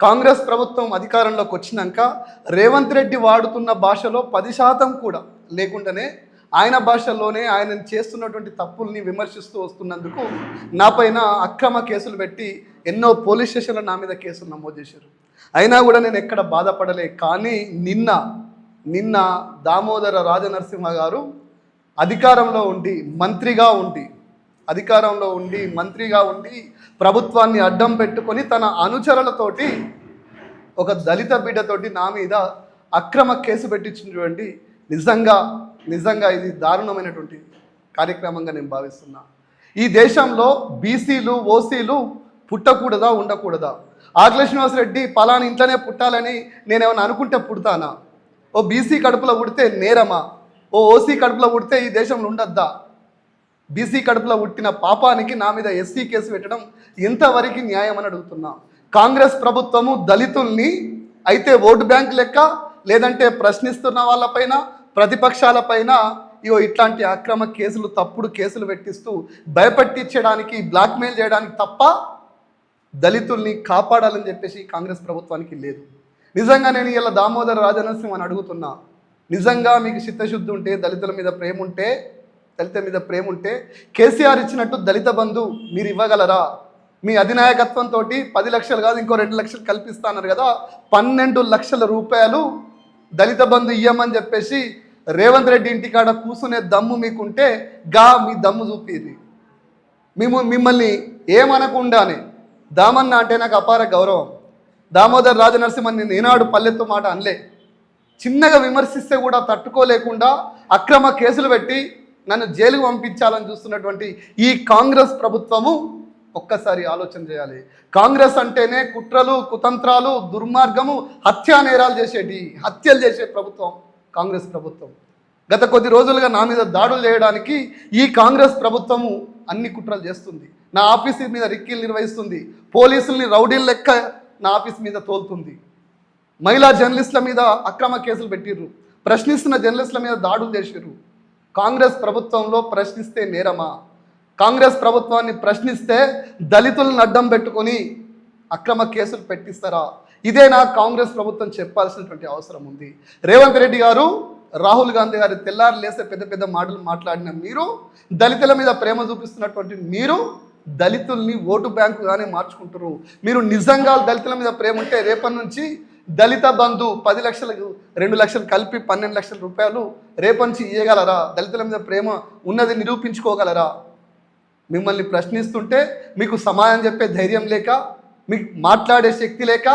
కాంగ్రెస్ ప్రభుత్వం అధికారంలోకి వచ్చినాక రేవంత్ రెడ్డి వాడుతున్న భాషలో పది శాతం కూడా లేకుండానే ఆయన భాషల్లోనే ఆయన చేస్తున్నటువంటి తప్పుల్ని విమర్శిస్తూ వస్తున్నందుకు నా పైన అక్రమ కేసులు పెట్టి ఎన్నో పోలీస్ స్టేషన్లో నా మీద కేసులు నమోదు చేశారు. అయినా కూడా నేను ఎక్కడ బాధపడలే. కానీ నిన్న నిన్న దామోదర రాజనరసింహ గారు అధికారంలో ఉండి మంత్రిగా ఉండి అధికారంలో ఉండి మంత్రిగా ఉండి ప్రభుత్వాన్ని అడ్డం పెట్టుకొని తన అనుచరులతోటి ఒక దళిత బిడ్డతోటి నా మీద అక్రమ కేసు పెట్టించినటువంటి నిజంగా నిజంగా ఇది దారుణమైనటువంటి కార్యక్రమంగా నేను భావిస్తున్నా. ఈ దేశంలో బీసీలు ఓసీలు పుట్టకూడదా ఉండకూడదా? ఆకుల శ్రీనివాసరెడ్డి పలానా ఇంట్లోనే పుట్టాలని నేనేమైనా అనుకుంటే పుడతానా? ఓ బీసీ కడుపులో పుడితే నేరమా? ఓ ఓసీ కడుపులో పుడితే ఈ దేశంలో ఉండద్దా? బీసీ కడుపులో పుట్టిన పాపానికి నా మీద ఎస్సీ కేసు పెట్టడం ఎంతవరకు న్యాయం అని అడుగుతున్నా. కాంగ్రెస్ ప్రభుత్వము దళితుల్ని అయితే ఓటు బ్యాంక్ లెక్క లేదంటే ప్రశ్నిస్తున్న వాళ్ళపైన ప్రతిపక్షాలపైన ఇగో ఇట్లాంటి అక్రమ కేసులు తప్పుడు కేసులు పెట్టిస్తూ భయపెట్టించడానికి బ్లాక్మెయిల్ చేయడానికి తప్ప దళితుల్ని కాపాడాలని చెప్పేసి కాంగ్రెస్ ప్రభుత్వానికి లేదు. నిజంగా నేను ఇలా దామోదర రాజనరసింహ అని అడుగుతున్నా. నిజంగా మీకు చిత్తశుద్ధి ఉంటే దళితుల మీద ప్రేమ ఉంటే దళిత మీద ప్రేమ ఉంటే కేసీఆర్ ఇచ్చినట్టు దళిత బంధు మీరు ఇవ్వగలరా? మీ అధినాయకత్వంతో పది లక్షలు కాదు ఇంకో రెండు లక్షలు కల్పిస్తానన్నారు కదా. పన్నెండు లక్షల రూపాయలు దళిత బంధు ఇయ్యమని చెప్పేసి రేవంత్ రెడ్డి ఇంటికాడ కూసునే దమ్ము మీకుంటే గా మీ దమ్ము చూపిది. మేము మిమ్మల్ని ఏమనకుండానే దామన్న అంటే నాకు అపార గౌరవం. దామోదర్ రాజనరసింహన్ నేను ఏనాడు పల్లెత్తు మాట అనలే. చిన్నగా విమర్శిస్తే కూడా తట్టుకోలేకుండా అక్రమ కేసులు పెట్టి నన్ను జైలుకు పంపించాలని చూస్తున్నటువంటి ఈ కాంగ్రెస్ ప్రభుత్వము ఒక్కసారి ఆలోచన చేయాలి. కాంగ్రెస్ అంటేనే కుట్రలు కుతంత్రాలు దుర్మార్గము హత్యా నేరాలు చేసేటి హత్యలు చేసే ప్రభుత్వం కాంగ్రెస్ ప్రభుత్వం. గత కొద్ది రోజులుగా నా మీద దాడులు చేయడానికి ఈ కాంగ్రెస్ ప్రభుత్వము అన్ని కుట్రలు చేస్తుంది. నా ఆఫీస్ మీద రిక్కీలు నిర్వహిస్తుంది. పోలీసుల్ని రౌడీల లెక్క నా ఆఫీస్ మీద తోలుతుంది. మహిళా జర్నలిస్టుల మీద అక్రమ కేసులు పెట్టిర్రు. ప్రశ్నిస్తున్న జర్నలిస్టుల మీద దాడులు చేసిర్రు. కాంగ్రెస్ ప్రభుత్వంలో ప్రశ్నిస్తే నేరమా? కాంగ్రెస్ ప్రభుత్వాన్ని ప్రశ్నిస్తే దళితులను అడ్డం పెట్టుకొని అక్రమ కేసులు పెట్టిస్తారా? ఇదేనా కాంగ్రెస్ ప్రభుత్వం చెప్పాల్సినటువంటి అవసరం ఉంది. రేవంత్ రెడ్డి గారు రాహుల్ గాంధీ గారి తెల్లారు లేసే పెద్ద పెద్ద మాటలు మాట్లాడిన మీరు దళితుల మీద ప్రేమ చూపిస్తున్నటువంటి మీరు దళితుల్ని ఓటు బ్యాంకుగానే మార్చుకుంటారు మీరు నిజంగా దళితుల మీద ప్రేమ ఉంటే రేపటి నుంచి దళిత బంధు పది లక్షలకు రెండు లక్షలు కలిపి పన్నెండు లక్షల రూపాయలు రేపంచి నుంచి ఇవ్వగలరా దళితుల మీద ప్రేమ ఉన్నది నిరూపించుకోగలరా? మిమ్మల్ని ప్రశ్నిస్తుంటే మీకు సమాధానం చెప్పే ధైర్యం లేక మీకు మాట్లాడే శక్తి లేక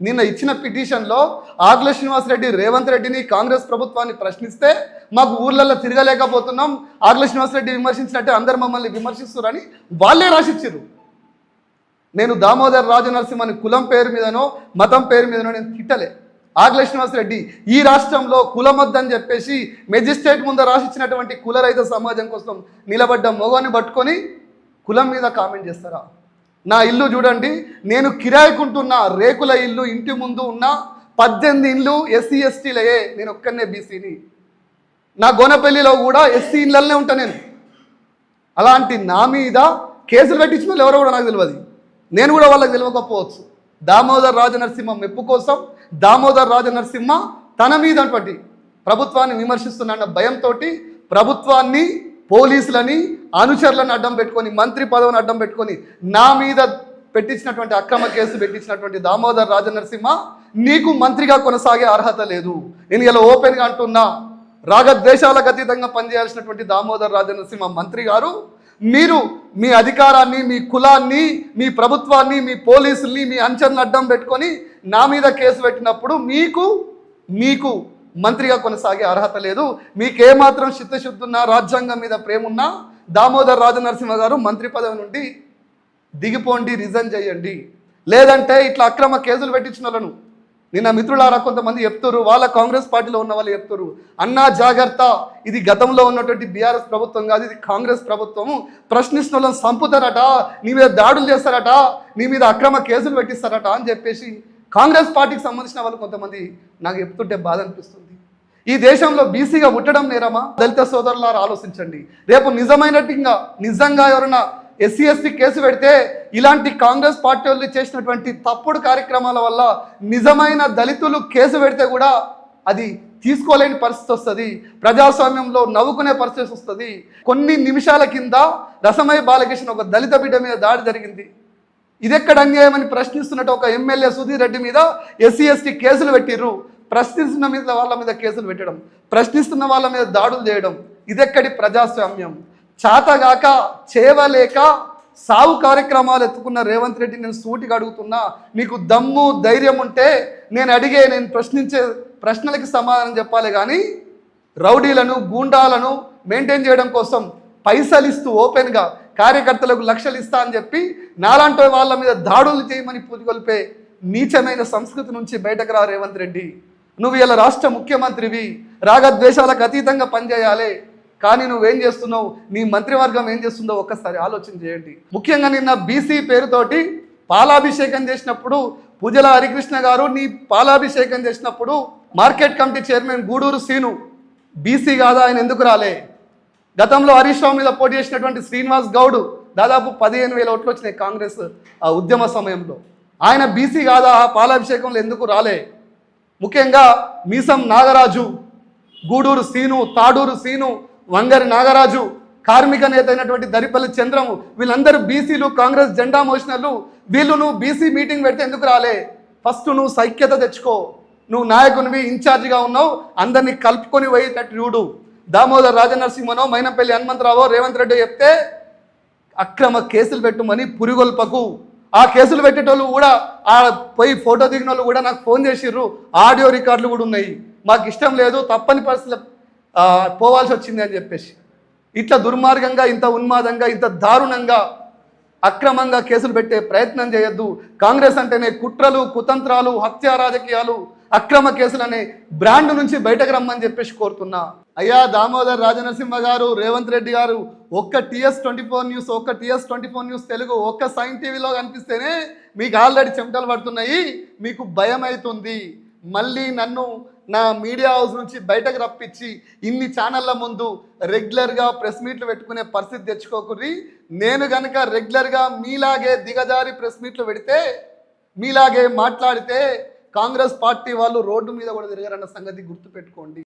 నిన్న ఇచ్చిన పిటిషన్లో ఆకుల శ్రీనివాసరెడ్డి రేవంత్ రెడ్డిని కాంగ్రెస్ ప్రభుత్వాన్ని ప్రశ్నిస్తే మాకు ఊర్లలో తిరగలేకపోతున్నాం. ఆకుల శ్రీనివాసరెడ్డి విమర్శించినట్టే అందరు మమ్మల్ని విమర్శిస్తున్నారని వాళ్ళే రాసిచ్చారు నేను దామోదర్ రాజనరసింహని కులం పేరు మీదనో మతం పేరు మీదనో నేను తిట్టలే. ఆగలే శ్రీనివాస్ రెడ్డి ఈ రాష్ట్రంలో కులమొద్దని చెప్పేసి మెజిస్ట్రేట్ ముందు రాసిచ్చినటువంటి కులరైత సమాజం కోసం నిలబడ్డ మొగని పట్టుకొని కులం మీద కామెంట్ చేస్తారా? నా ఇల్లు చూడండి నేను కిరాయికుంటున్న రేకుల ఇల్లు ఇంటి ముందు ఉన్న పద్దెనిమిది ఇల్లు ఎస్సీ ఎస్టీలయే నేను ఒక్కనే బీసీని. నా గోనపల్లిలో కూడా ఎస్సీ ఇళ్ళనే ఉంటా నేను. అలాంటి నా మీద కేసులు పెట్టించిన ఎవరో కూడా నాకు తెలియదు నేను కూడా వాళ్ళకి తెలియకపోవచ్చు. దామోదర్ రాజనరసింహ మెప్పు కోసం దామోదర్ రాజనరసింహ తన మీదటువంటి ప్రభుత్వాన్ని విమర్శిస్తున్న భయంతో ప్రభుత్వాన్ని పోలీసులని అనుచరులను అడ్డం పెట్టుకొని మంత్రి పదవిని అడ్డం పెట్టుకొని నా మీద పెట్టించినటువంటి అక్రమ కేసు పెట్టించినటువంటి దామోదర్ రాజనరసింహ నీకు మంత్రిగా కొనసాగే అర్హత లేదు. నేను ఇలా ఓపెన్గా అంటున్నా. రాగద్వేషాలకు అతీతంగా పనిచేయాల్సినటువంటి దామోదర్ రాజనరసింహ మంత్రి గారు మీరు మీ అధికారాన్ని మీ కులాన్ని మీ ప్రభుత్వాన్ని మీ పోలీసుల్ని మీ అంచనలు అడ్డం పెట్టుకొని నా మీద కేసు పెట్టినప్పుడు మీకు మీకు మంత్రిగా కొనసాగే అర్హత లేదు. మీకేమాత్రం చిత్తశుద్ధి ఉన్నా రాజ్యాంగం మీద ప్రేమ ఉన్నా దామోదర్ రాజనరసింహ గారు మంత్రి పదవి నుండి దిగిపోండి రిజైన్ చేయండి. లేదంటే ఇట్లా అక్రమ కేసులు పెట్టించిన వాళ్ళను నిన్న మిత్రులారా కొంతమంది చెప్తారు వాళ్ళ కాంగ్రెస్ పార్టీలో ఉన్న వాళ్ళు చెప్తారు అన్నా జాగ్రత్త ఇది గతంలో ఉన్నటువంటి బీఆర్ఎస్ ప్రభుత్వం కాదు ఇది కాంగ్రెస్ ప్రభుత్వము. ప్రశ్నిస్తున్న వాళ్ళని చంపుతారట నీ మీద దాడులు చేస్తారట నీ మీద అక్రమ కేసులు పెట్టిస్తారట అని చెప్పేసి కాంగ్రెస్ పార్టీకి సంబంధించిన వాళ్ళు కొంతమంది నాకు చెప్తుంటే బాధ అనిపిస్తుంది. ఈ దేశంలో బీసీగా పుట్టడం నేరమా? దళిత సోదరులారా ఆలోచించండి. రేపు నిజమైనట్టుగా నిజంగా ఎవరైనా ఎస్సీ ఎస్టీ కేసు పెడితే ఇలాంటి కాంగ్రెస్ పార్టీ వాళ్ళు చేసినటువంటి తప్పుడు కార్యక్రమాల వల్ల నిజమైన దళితులు కేసు పెడితే కూడా అది తీసుకోలేని పరిస్థితి వస్తుంది. ప్రజాస్వామ్యంలో నవ్వుకునే పరిస్థితి వస్తుంది. కొన్ని నిమిషాల కింద రసమయ బాలకృష్ణ ఒక దళిత బిడ్డ మీద దాడి జరిగింది. ఇదెక్కడ అన్యాయమని ప్రశ్నిస్తున్నట్టు ఒక ఎమ్మెల్యే సుధీర్ రెడ్డి మీద ఎస్సీ ఎస్టీ కేసులు పెట్టిర్రు. ప్రశ్నిస్తున్న మీద వాళ్ళ మీద కేసులు పెట్టడం ప్రశ్నిస్తున్న వాళ్ళ మీద దాడులు చేయడం ఇదెక్కడి ప్రజాస్వామ్యం? చాతగాక చేవలేక సాగు కార్యక్రమాలు ఎత్తుకున్న రేవంత్ రెడ్డి నేను సూటిగా అడుగుతున్నా నీకు దమ్ము ధైర్యం ఉంటే నేను అడిగే నేను ప్రశ్నించే ప్రశ్నలకి సమాధానం చెప్పాలి కానీ రౌడీలను గూండాలను మెయింటైన్ చేయడం కోసం పైసలు ఇస్తూ ఓపెన్గా కార్యకర్తలకు లక్షలు ఇస్తా అని చెప్పి నాలాంటి వాళ్ళ మీద దాడులు చేయమని పూజగొల్పే నీచమైన సంస్కృతి నుంచి బయటకు రా రేవంత్ రెడ్డి. నువ్వు ఇలా రాష్ట్ర ముఖ్యమంత్రివి రాగద్వేషాలకు అతీతంగా పనిచేయాలి. కానీ నువ్వేం చేస్తున్నావు? నీ మంత్రివర్గం ఏం చేస్తుందో ఒక్కసారి ఆలోచన చేయండి. ముఖ్యంగా నిన్న బీసీ పేరుతోటి పాలాభిషేకం చేసినప్పుడు పూజల హరికృష్ణ గారు నీ పాలాభిషేకం చేసినప్పుడు market committee chairman Guduru Seenu BC కాదా ఆయన ఎందుకు రాలే? గతంలో హరీష్ రావు మీద పోటీ చేసినటువంటి శ్రీనివాస్ గౌడ్ దాదాపు పదిహేను వేల ఓట్లు వచ్చినాయి కాంగ్రెస్ ఆ ఉద్యమ సమయంలో. ఆయన బీసీ కాదా? ఆ పాలాభిషేకంలో ఎందుకు రాలే? ముఖ్యంగా మీసం నాగరాజు గూడూరు సీను తాడూరు సీను వంగరి నాగరాజు కార్మిక నేత అయినటువంటి దరిపల్లి చంద్రము వీళ్ళందరూ బీసీలు కాంగ్రెస్ జెండా మోషనర్లు వీళ్ళు నువ్వు బీసీ మీటింగ్ పెడితే ఎందుకు రాలే? ఫస్ట్ నువ్వు సైక్యత తెచ్చుకో. నువ్వు నాయకునివి ఇన్ఛార్జిగా ఉన్నావు అందరినీ కలుపుకొని పోయేటట్టు చూడు. దామోదర్ రాజనరసింహనో మైనంపల్లి హనుమంతరావో రేవంత్ రెడ్డి చెప్తే అక్రమ కేసులు పెట్టమని పురిగొల్పకు. ఆ కేసులు పెట్టేటోళ్ళు కూడా ఆ పోయి ఫోటో దిగిన వాళ్ళు కూడా నాకు ఫోన్ చేసిర్రు. ఆడియో రికార్డులు కూడా ఉన్నాయి. మాకు ఇష్టం లేదు తప్పని పరిస్థితులు పోవాల్సి వచ్చింది అని చెప్పేసి. ఇట్లా దుర్మార్గంగా ఇంత ఉన్మాదంగా ఇంత దారుణంగా అక్రమంగా కేసులు పెట్టే ప్రయత్నం చేయొద్దు. కాంగ్రెస్ అంటేనే కుట్రలు కుతంత్రాలు హత్యా రాజకీయాలు అక్రమ కేసులనే బ్రాండ్ నుంచి బయటకు రమ్మని చెప్పేసి కోరుతున్నా. అయ్యా దామోదర్ రాజనరసింహ గారు రేవంత్ రెడ్డి గారు ఒక్క టీఎస్ ట్వంటీ ఫోర్ న్యూస్ ఒక్క TS twenty four news Telugu ఒక్క సైన్ టీవీలో కనిపిస్తేనే మీకు ఆల్రెడీ చెమటలు పడుతున్నాయి మీకు భయం అవుతుంది మళ్ళీ నన్ను నా మీడియా హౌస్ నుంచి బయటకు రప్పించి ఇన్ని ఛానళ్ళ ముందు రెగ్యులర్గా ప్రెస్ మీట్లు పెట్టుకునే పరిస్థితి తెచ్చుకోకుర్రి. నేను కనుక రెగ్యులర్గా మీలాగే దిగజారి ప్రెస్ మీట్లు పెడితే మీలాగే మాట్లాడితే కాంగ్రెస్ పార్టీ వాళ్ళు రోడ్డు మీద కూడా తిరగారన్న సంగతి గుర్తుపెట్టుకోండి.